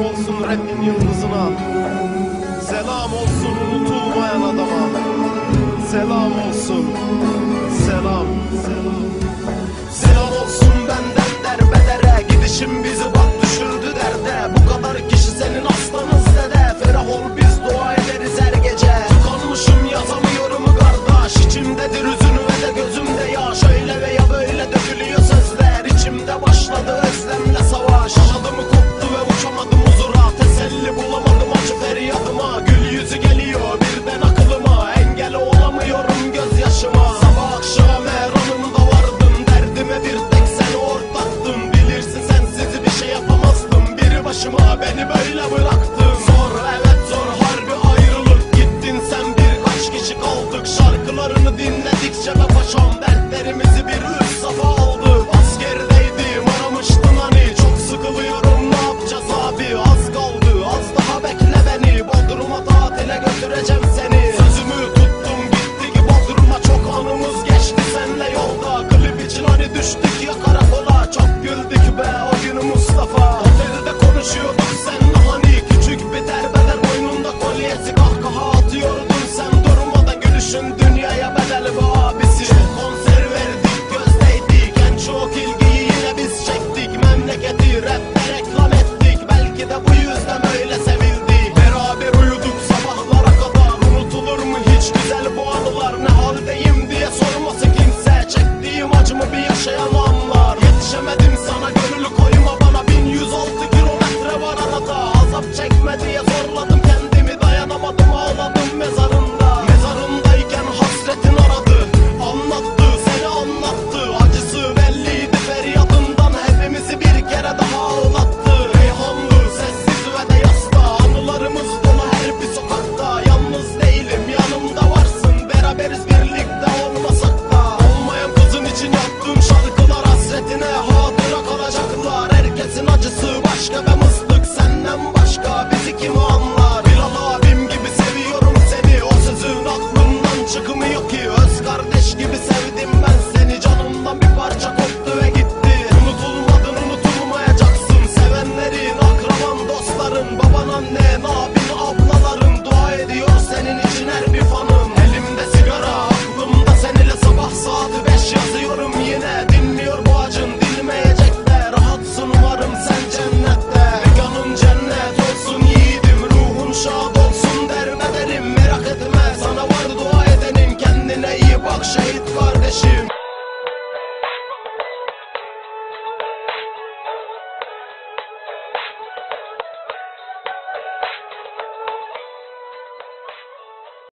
Selam olsun rapin yıldızına. Selam olsun unutulmayan adama. Selam olsun. beni bak. baila, se